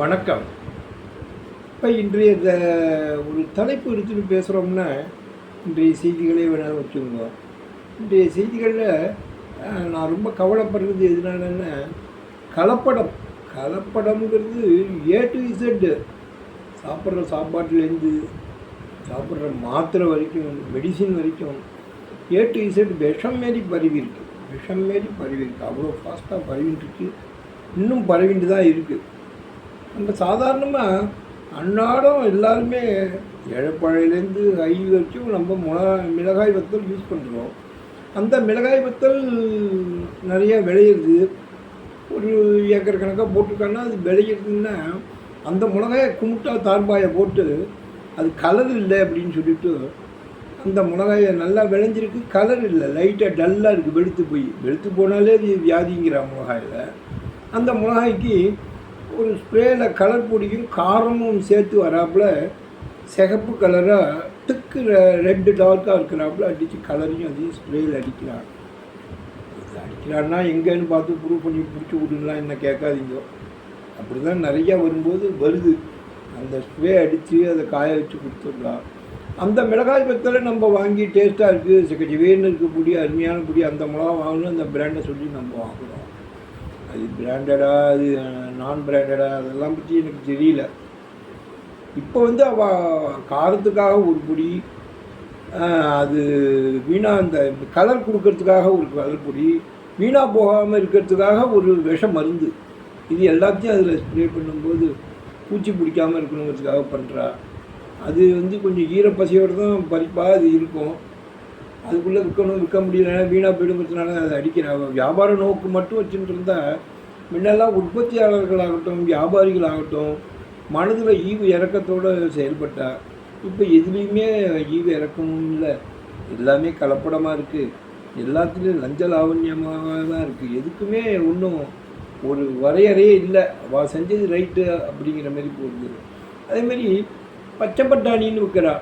வணக்கம். இப்போ இன்றைய இந்த ஒரு தலைப்பு எடுத்துகிட்டு பேசுகிறோம்னா இன்றைய செய்திகளே வேணாலும் வச்சுக்கோங்க. இன்றைய செய்திகளில் நான் ரொம்ப கவலைப்படுறது எதுனாலன்னா கலப்படம். கலப்படம்ங்கிறது ஏ டு இசட் சாப்பிட்ற சாப்பாட்டுலேருந்து சாப்பிட்ற மாத்திரை வரைக்கும் மெடிசின் வரைக்கும் ஏ டு இசட் விஷம் மாரி பரவி இருக்குது விஷம் மாரி பரவி இருக்குது அவ்வளோ ஃபாஸ்ட்டாக பரவிட்டு இருக்கு. இன்னும் பரவிட்டு தான் இருக்குது நம்ம சாதாரணமாக அன்றாடம் எல்லாருமே இழப்பழையிலேருந்து ஐ வரைக்கும் நம்ம மிளகா மிளகாய் வத்தல் யூஸ் பண்ணுறோம் அந்த மிளகாய் வத்தல் நிறைய விளையிறது ஒரு ஏக்கர் கணக்காக போட்டிருக்காங்கன்னா அது விளையிறதுன்னா அந்த மிளகாயை குமுட்டா தார்பாயை போட்டு அது கலர் இல்லை அப்படின்னு சொல்லிட்டு அந்த மிளகாயை நல்லா விளைஞ்சிருக்கு. கலர் இல்லை. லைட்டாக டல்லாக இருக்குது வெளுத்து போய். வெளுத்து போனாலே அது வியாதிங்கிற மிளகாயில். அந்த மிளகாய்க்கு ஒரு ஸ்ப்ரேயில் கலர் பொடியும் காரமும் சேர்த்து வராப்புல சிகப்பு கலராக திக்கு ரெட்டு டார்க்காக இருக்கிறாப்புல அடித்து கலரையும் அதையும் ஸ்ப்ரேயில் அடிக்கிறாங்க இது அடிக்கிறான்னா எங்கேன்னு பார்த்து ப்ரூவ் பண்ணி பிடிச்சி விடுங்களா என்ன கேட்காதீங்க. அப்படி தான் நிறையா வரும்போது வருது. அந்த ஸ்ப்ரே அடித்து அதை காய வச்சு கொடுத்துடலாம். அந்த மிளகாய் பத்தலை நம்ம வாங்கி டேஸ்ட்டாக இருக்குது சிக்கச்சிவேன்னு இருக்க பொடி அருமையான பொடி அந்த மிளகா வாங்கணும் அந்த பிராண்டை சொல்லி நம்ம வாங்குகிறோம் அது பிராண்டடாக அது நான் பிராண்டடாக அதெல்லாம் பற்றி எனக்கு தெரியல. இப்போ வந்து அவ காரத்துக்காக ஒரு பொடி அது வீணாக அந்த கலர் கொடுக்கறதுக்காக ஒரு கலர் பொடி வீணாக போகாமல் இருக்கிறதுக்காக ஒரு விஷ மருந்து. இது எல்லாத்தையும் அதில் ஸ்ப்ரே பண்ணும்போது பூச்சி பிடிக்காமல் இருக்கணுங்கிறதுக்காக பண்ணுறா அது வந்து கொஞ்சம் ஈரப்பசையோடு தான் பறிப்பாக அது இருக்கும். அதுக்குள்ளே விற்கணும் விற்க முடியலன்னா வீணாக போயிடுங்கிறதுனால அதை அடிக்கிறேன் வியாபார நோக்கு மட்டும் வச்சுட்டு இருந்தால் முன்னெல்லாம் உற்பத்தியாளர்களாகட்டும் வியாபாரிகளாகட்டும் மனதில் ஈவு இறக்கத்தோடு செயல்பட்டால் இப்போ எதுலேயுமே ஈவு இறக்கமும் இல்லை. எல்லாமே கலப்படமாக இருக்குது எல்லாத்துலேயும் லஞ்ச லாவண்யமாக தான் இருக்குது எதுக்குமே ஒன்றும் ஒரு வரையறையே இல்லை. வா செஞ்சது ரைட்டு அப்படிங்கிற மாதிரி போகுது. அதேமாரி பச்சை பட்டாணின்னு விற்கிறா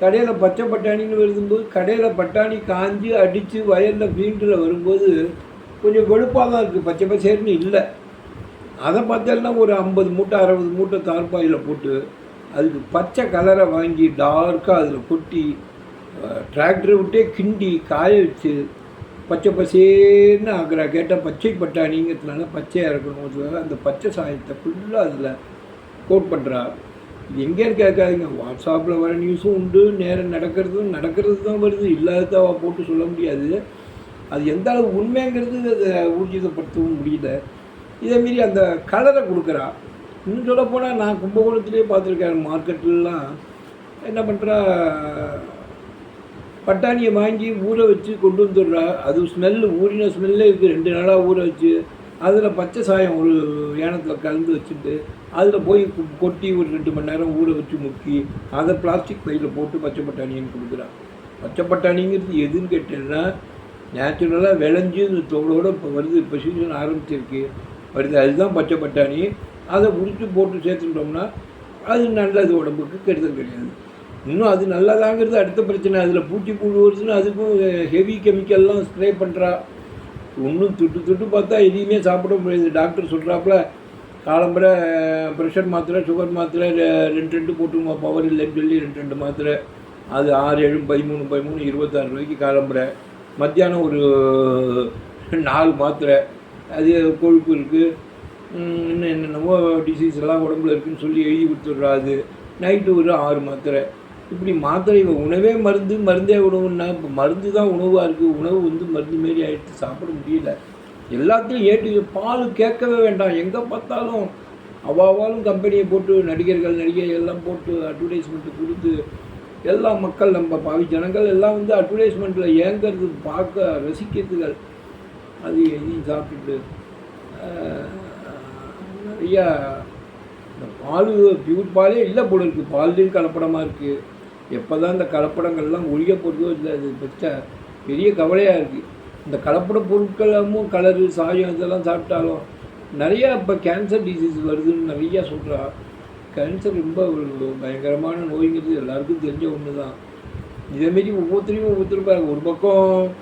கடையில் பச்சை பட்டாணின்னு வருதும்போது கடையில் பட்டாணி காஞ்சு அடித்து வயலில் ஃபீல்டில் வரும்போது கொஞ்சம் வெளுப்பாக தான் இருக்குது பச்சை பச்சைன்னு இல்லை. அதை பார்த்தேன்னா ஒரு ஐம்பது மூட்டை அறுபது மூட்டை தார்பாயில் போட்டு அதுக்கு பச்சை கலரை வாங்கி டார்க்காக அதில் கொட்டி டிராக்டரை விட்டே கிண்டி காய வச்சு பச்சை பசேன்னு ஆக்குறா. கேட்டால் பச்சை பட்டாணிங்கிறதுனால பச்சையாக இருக்கணும் அந்த பச்சை சாயத்தை ஃபுல்லாக அதில் கோட் பண்ணுறா இது எங்கேன்னு கேட்காதீங்க. வாட்ஸ்அப்பில் வர நியூஸும் உண்டு நேரம் நடக்கிறதும் நடக்கிறது தான் வருது. இல்லாததாக போட்டு சொல்ல முடியாது. அது எந்த அளவு உண்மைங்கிறது அதை ஊர்ஜிதப்படுத்தவும் முடியல. இதேமாரி அந்த கலரை கொடுக்குறா. இன்னும் சொல்ல போனால் நான் கும்பகோணத்துலேயே பார்த்துருக்கேன் மார்க்கெட்லலாம். என்ன பண்ணுறா பட்டாணியை வாங்கி ஊற வச்சு கொண்டு வந்துடுறா. அது ஸ்மெல்லு ஊறின ஸ்மெல்லே இருக்குது ரெண்டு நாளாக ஊற வச்சு. அதில் பச்சை சாயம் ஒரு ஏனத்தில் கலந்து வச்சுட்டு அதில் போய் கொட்டி ஒரு ரெண்டு மணி நேரம் ஊற வச்சு முக்கி அதை பிளாஸ்டிக் பையில் போட்டு பச்சை பட்டாணின்னு கொடுக்குறான் பச்சை பட்டாணிங்கிறது எதுன்னு கேட்டேன்னா நேச்சுரலாக விளைஞ்சு இந்த தோலோட இப்போ வருது இப்போ சீசன் ஆரம்பிச்சிருக்கு. வருது அதுதான் பச்சை பட்டாணி. அதை உரித்து போட்டு சேர்த்துட்டோம்னா அது நல்லது உடம்புக்கு கெடுதல் கிடையாது. இன்னும் அது நல்லதாங்கிறது அடுத்த பிரச்சனை. அதில் பூச்சி புழு வருதுன்னு அதுக்கும் ஹெவி கெமிக்கல்லாம் ஸ்ப்ரே பண்ணுறா ஒன்றும் துட்டு துட்டு பார்த்தா எதையுமே சாப்பிட முடியாது. டாக்டர் சொல்கிறாப்புல காலம்பரை ப்ரெஷர் மாத்திரை சுகர் மாத்திரை ரெண்டு ரெண்டு போட்டு பவர் இல்லைன்னு சொல்லி ரெண்டு ரெண்டு மாத்திரை. அது ஆறு ஏழு பதிமூணு பதிமூணு இருபத்தாறு ரூபாய்க்கு காலம்பரை மத்தியானம் ஒரு நாலு மாத்திரை. அது கொழுப்பு இருக்குது இன்னும் என்னென்னமோ டிசீஸ் எல்லாம் உடம்புல இருக்குன்னு சொல்லி எழுதி கொடுத்துட்றா அது. நைட்டு ஒரு ஆறு மாத்திரை. இப்படி மாத்திரை உணவே மருந்து மருந்தே உணவுன்னா இப்போ மருந்து தான் உணவாக இருக்குது உணவு வந்து மருந்து மாரி ஆகிடுச்சு சாப்பிட முடியல. எல்லாத்தையும் ஏற்று பால் கேட்கவே வேண்டாம். எங்கே பார்த்தாலும் அவ்வாவாலும் கம்பெனியை போட்டு நடிகர்கள் நடிகை எல்லாம் போட்டு அட்வர்டைஸ்மெண்ட்டு கொடுத்து எல்லா மக்கள் நம்ம பாவி ஜனங்கள் எல்லாம் வந்து அட்வர்டைஸ்மெண்ட்டில் ஏங்கிறது பார்க்க ரசிக்கிறதுகள். அது எதையும் சாப்பிட்டுட்டு நிறையா இந்த பால் பியூர் பாலே இல்லை போல இருக்குது பால்லையும் கலப்படமாக இருக்குது எப்போ தான் இந்த கலப்படங்கள்லாம் ஒழிய போகிறதோ இல்லை அது பெற்ற பெரிய கவலையாக இருக்குது இந்த கலப்பட பொருட்களும் கலரு சாயம் இதெல்லாம் சாப்பிட்டாலும் நிறையா இப்போ கேன்சர் டிசீஸ் வருதுன்னு நிறையா சொல்கிறா கேன்சர் ரொம்ப ஒரு பயங்கரமான நோய்ங்கிறது எல்லாருக்கும் தெரிஞ்ச ஒன்று தான் இதேமாரி ஒவ்வொருத்தரையும் ஒவ்வொருத்தரும் பாருங்க. ஒரு பக்கம்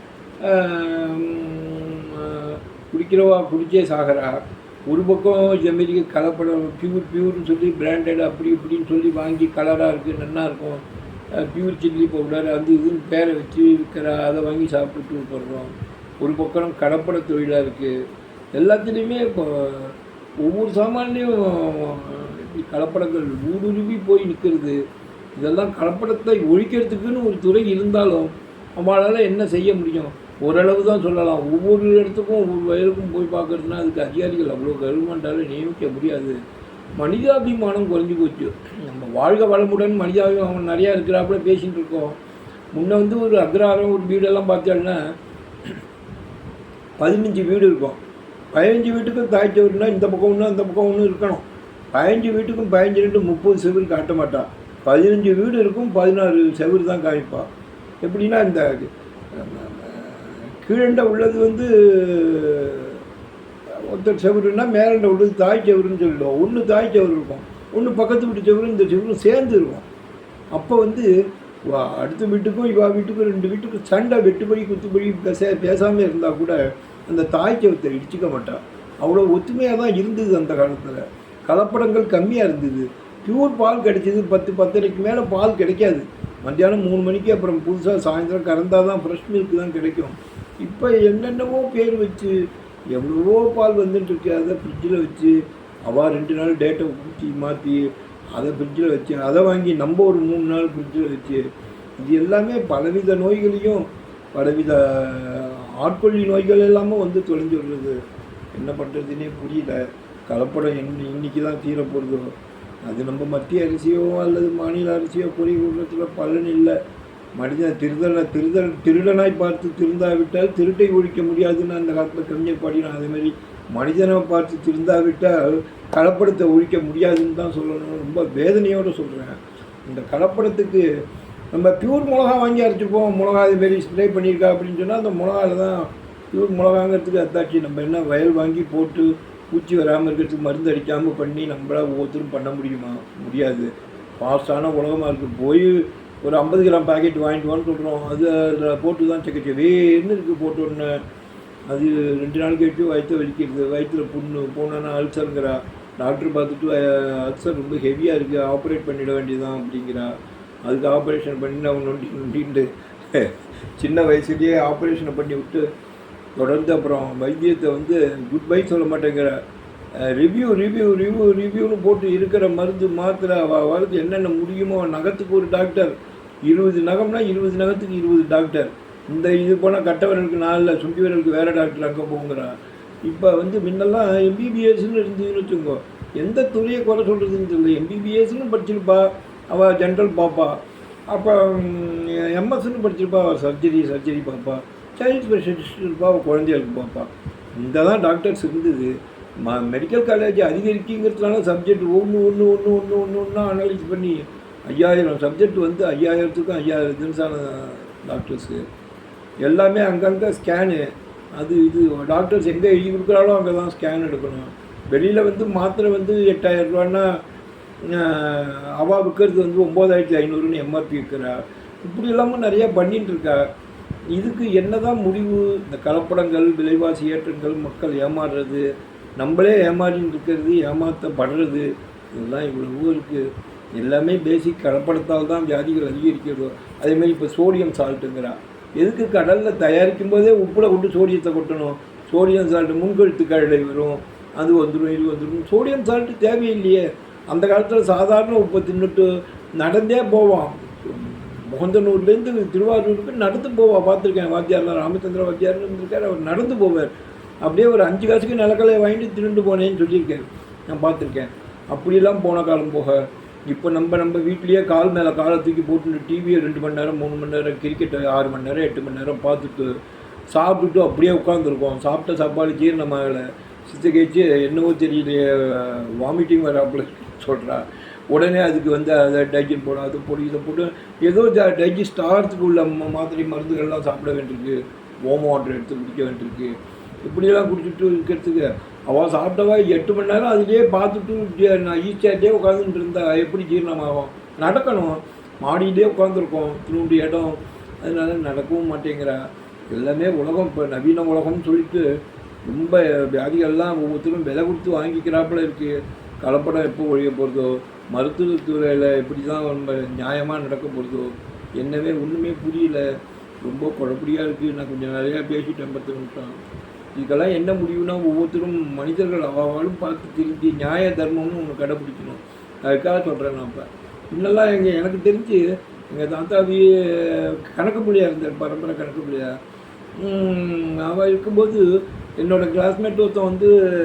குடிக்கிறவா குடிச்சே சாகிறா. ஒரு பக்கம் இதேமாரி கலப்படம் பியூர் பியூர்னு சொல்லி பிராண்டட் அப்படி இப்படின்னு சொல்லி வாங்கி கலராக இருக்குது நல்லா இருக்கும். பியூர் சில்லி பவுடர் அது இதுன்னு பேரை வச்சு விற்கிற அதை வாங்கி சாப்பிட்டு போடுறோம் ஒரு பக்கம் கலப்பட தொழிலாக இருக்குது எல்லாத்துலேயுமே இப்போ ஒவ்வொரு சாமான்லேயும் கலப்படங்கள் ஊடுருவி போய் நிற்கிறது இதெல்லாம் கலப்படத்தை ஒழிக்கிறதுக்குன்னு ஒரு துறை இருந்தாலும் நம்மளால் என்ன செய்ய முடியும்? ஓரளவு தான் சொல்லலாம். ஒவ்வொரு இடத்துக்கும் ஒவ்வொரு வயலுக்கும் போய் பார்க்குறதுனா அதுக்கு அதிகாரிகள் அவ்வளோ கவர்மெண்ட்டால் நியமிக்க முடியாது. மனிதாபிமானம் குறைஞ்சி போச்சு. நம்ம வாழ்க வளமுடன் மனிதாபிமானம் நிறையா இருக்கிறாப்புல பேசிகிட்டு இருக்கோம். முன்ன வந்து ஒரு அக்ராரம் ஒரு வீடெல்லாம் பார்த்தோன்னா பதினஞ்சு வீடு இருக்கும். பதினஞ்சு வீட்டுக்கும் தாய் செவருனா இந்த பக்கம் ஒன்று அந்த பக்கம் ஒன்று இருக்கணும். பதினஞ்சு வீட்டுக்கும் பதினஞ்சு ரெண்டு முப்பது செவுரு காட்ட மாட்டான் பதினஞ்சு வீடு இருக்கும் பதினாறு செவுரு தான் காமிப்பான் எப்படின்னா இந்த கீழண்ட உள்ளது வந்து ஒருத்தர் செவருன்னா மேலண்ட உள்ளது தாய் செவருன்னு சொல்லிடுவோம். ஒன்று தாய் செவரு இருக்கும். ஒன்று பக்கத்து வீட்டு செவரு இந்த செவரும் சேர்ந்து இருக்கும். அப்போ வந்து வா அடுத்த வீட்டுக்கும் இவா வீட்டுக்கும் ரெண்டு வீட்டுக்கும் சண்டை வெட்டுப்படி குத்துப்படி பேச பேசாமல் இருந்தால் கூட அந்த தாய் செவத்தை இடிச்சிக்க மாட்டான் அவ்வளோ ஒத்துமையாக தான் இருந்தது அந்த காலத்தில். கலப்படங்கள் கம்மியாக இருந்தது. பியூர் பால் கிடைச்சிது பத்து பத்தரைக்கு மேலே பால் கிடைக்காது. மத்தியானம் மூணு மணிக்கு அப்புறம் புதுசாக சாயந்தரம் கறந்தால் தான் ஃப்ரெஷ் மில்க் தான் கிடைக்கும். இப்போ என்னென்னவோ பேர் வச்சு எவ்வளவோ பால் வந்துட்டுருக்கு. அதை ஃப்ரிட்ஜில் வச்சு அவள் ரெண்டு நாள் டேட்டை ஊற்றி மாற்றி அதை ஃப்ரிட்ஜில் வச்சு அதை வாங்கி நம்ம ஒரு மூணு நாள் ஃப்ரிட்ஜில் வச்சு இது எல்லாமே பலவித நோய்களையும் பலவித ஆட்கொள்ளி நோய்கள் எல்லாமே வந்து தொலைஞ்சு வருது என்ன பண்ணுறதுனே புரியல. கலப்படம் என் இன்னைக்கு தான் தீர அது நம்ம மத்திய அரிசியோ அல்லது மாநில அரிசியோ பொறி விடுறதுல பலன் இல்லை. மனிதன் திருதலை திருதல் திருடனாய் பார்த்து திருந்தாவிட்டால் திருட்டை ஒழிக்க முடியாதுன்னு அந்த காலத்தில் கவிஞர் பாடினான் அதே மாதிரி மனிதனை பார்த்து திருந்தாவிட்டால் கலப்படத்தை ஒழிக்க முடியாதுன்னு தான் சொல்லணும் ரொம்ப வேதனையோடு சொல்கிறேன் இந்த கலப்படத்துக்கு நம்ம பியூர் மிளகா வாங்கி அரைச்சிப்போம். மிளகா இதுமாரி ஸ்ப்ரே பண்ணியிருக்கா அப்படின்னு சொன்னால் அந்த மிளகாவில் தான் பியூர் மிளகாங்கிறதுக்கு அத்தாட்சி. நம்ம என்ன வயல் வாங்கி போட்டு பூச்சி வராமல் இருக்கிறதுக்கு மருந்து அடிக்காமல் பண்ணி நம்மளால் ஒவ்வொருத்தரும் பண்ண முடியுமா? முடியாது. ஃபாஸ்டான உலகமாக இருக்குது போய் ஒரு ஐம்பது கிராம் பாக்கெட் வாங்கிட்டு வான்னு சொல்கிறோம் அது அதில் போட்டு தான் செக்க வேர்னு இருக்குது போட்டு உடனே? அது ரெண்டு நாள் கழிச்சு வயிற்று வலிக்கிறது வயிற்றில் புண்ணு போனோன்னா அல்சருங்கிறா. டாக்டர் பார்த்துட்டு அல்சர் ரொம்ப ஹெவியாக இருக்குது ஆப்ரேட் பண்ணிட வேண்டியதான் அப்படிங்கிறா. அதுக்கு ஆப்ரேஷன் பண்ணி அவன் நொண்டி நொண்டின்ட்டு சின்ன வயசுலேயே ஆப்ரேஷனை பண்ணி விட்டு தொடர்ந்து அப்புறம் வைத்தியத்தை வந்து குட் பை சொல்ல மாட்டேங்கிற. ரிவ்யூ ரிவ்யூ ரிவ்யூ ரிவ்யூன்னு போட்டு இருக்கிற மருந்து மாத்திரை அவளுக்கு என்னென்ன முடியுமோ நகத்துக்கு ஒரு டாக்டர் இருபது நகம்னா இருபது நகத்துக்கு இருபது டாக்டர் இந்த இது போனால் கட்டவரனுக்கு நாளில் சுண்டி வேறு டாக்டர் அங்கே போங்கிறான் இப்போ வந்து முன்னெல்லாம் எம்பிபிஎஸ்ன்னு இருந்ததுன்னு வச்சுக்கோ. எந்த துறையை குறை சொல்கிறதுன்னு தெரியல. எம்பிபிஎஸ்ன்னு படிச்சிருப்பா. அவள் ஜென்ரல் பாப்பா. அப்போ எம்எஸ்ன்னு படிச்சிருப்பா. அவள் சர்ஜரி சர்ஜரி பார்ப்பா சைல்டு ஸ்பெஷலிஸ்ட் இருப்பா. அவள் குழந்தைகளுக்கு பார்ப்பா இந்த தான் டாக்டர்ஸ் இருந்தது. ம மெடிக்கல் காலேஜ் அதிகரிக்குங்கிறதுனால சப்ஜெக்ட் ஒன்று ஒன்று ஒன்று ஒன்று ஒன்று ஒன்றா அனலைஸ் பண்ணி ஐயாயிரம் சப்ஜெக்ட் வந்து ஐயாயிரத்துக்கும் ஐயாயிரம் தினசான டாக்டர்ஸு எல்லாமே அங்கங்கே ஸ்கேனு அது இது டாக்டர்ஸ் எங்கே எழுதி கொடுக்குறாலோ அங்கே தான் ஸ்கேன் எடுக்கணும். வெளியில் வந்து மாத்திரை வந்து எட்டாயிரம் ரூபான்னா அவா விற்கிறது வந்து ஒம்பதாயிரத்தி ஐநூறுன்னு எம்ஆர்பி விற்கிறா இப்படி இல்லாமல் நிறையா பண்ணிட்டு இருக்கா. இதுக்கு என்ன தான் முடிவு? இந்த கலப்படங்கள் விலைவாசி ஏற்றங்கள் மக்கள் ஏமாறுறது நம்மளே ஏமாறின்னு இருக்கிறது ஏமாற்றப்படுறது இதெல்லாம் இவ்வளவோ இருக்குது எல்லாமே பேசிக் கலப்படத்தால் தான் வியாதிகள் அதிகரிக்கிறதோ. அதேமாதிரி இப்போ சோடியம் சால்ட்டுங்கிறா எதுக்கு கடலில் தயாரிக்கும் போதே உப்பில் கொண்டு சோடியத்தை கொட்டணும்? சோடியம் சால்ட்டு முன்கழுத்து கழலை வரும். அது வந்துடும் இது வந்துடும் சோடியம் சால்ட்டு தேவையில்லையே. அந்த காலத்தில் சாதாரண உப்பை தின்னுட்டு நடந்தே போவான். முகந்தனூர்லேருந்து திருவாரூருக்கு நடந்து போவா பார்த்துருக்கேன் வாத்தியார்லாம் ராமச்சந்திர வாத்தியார்னு இருந்திருக்கார் அவர் நடந்து போவார். அப்படியே ஒரு அஞ்சு காசுக்கு நிலக்கலையை வாங்கிட்டு திருண்டு போனேன்னு சொல்லியிருக்காரு நான் பார்த்துருக்கேன். அப்படியெல்லாம் போன காலம் போக இப்போ நம்ம நம்ம வீட்லேயே கால் மேலே காலை தூக்கி போட்டு டிவியை ரெண்டு மணி நேரம் மூணு மணி நேரம் கிரிக்கெட்டை ஆறு மணி நேரம் எட்டு மணி நேரம் பார்த்துட்டு சாப்பிட்டுட்டு அப்படியே உட்காந்துருக்கோம் சாப்பிட்ட சாப்பாடு ஜீரணமாகலை சித்தகைச்சு என்னவோ தெரியலையே வாமிட்டிங் வராப்புல சொல்கிறா உடனே அதுக்கு வந்து அதை டைஜன் போட அதை போட்டு இதை போட்டு ஏதோ டைஜஸ்ட் ஆகிறதுக்கு உள்ள மாத்திரை மருந்துகள்லாம் சாப்பிட வேண்டியிருக்கு. ஓம வாட்டர் எடுத்து குடிக்க வேண்டியிருக்கு. இப்படியெல்லாம் குடிச்சிட்டு இருக்கிறதுக்கு. அவள் சாப்பிட்டவா எட்டு மணி நேரம் அதுலேயே பார்த்துட்டு நான் ஈஸியாகிட்டே உட்காந்துட்டு இருந்தா எப்படி ஜீரணமாகும்? நடக்கணும். மாடியிலே உட்காந்துருக்கோம் திருண்டு இடம். அதனால நடக்கவும் மாட்டேங்கிறா. எல்லாமே உலகம். இப்போ நவீன உலகம்னு சொல்லிட்டு ரொம்ப வியாதிகள்லாம் ஒவ்வொருத்தரும் விலை கொடுத்து வாங்கிக்கிறாப்புல இருக்குது கலப்படம் எப்போ ஒழிய போகிறதோ மருத்துவத்துறையில் எப்படி தான் நம்ம நியாயமாக நடக்க போகிறதோ என்னவே ஒன்றுமே புரியல. ரொம்ப குழப்படியாக இருக்குது நான் கொஞ்சம் நிறையா பேசிட்டேன் பத்து நிமிஷம். இதுக்கெல்லாம் என்ன முடிவுனா ஒவ்வொருத்தரும் மனிதர்கள் அவாவாலும் பார்த்து திருப்பி நியாய தர்மம்னு ஒன்று கடைப்பிடிக்கணும் அதுக்காக சொல்கிறேன் நான் இப்போ. இன்னெல்லாம் எங்கள் எனக்கு தெரிஞ்சு எங்கள் தாத்தாவி கணக்கு மொழியாக இருந்தார் பரம்பரை கணக்கு மொழியாக அவள் இருக்கும்போது என்னோடய கிளாஸ்மேட் ஒருத்தன் வந்து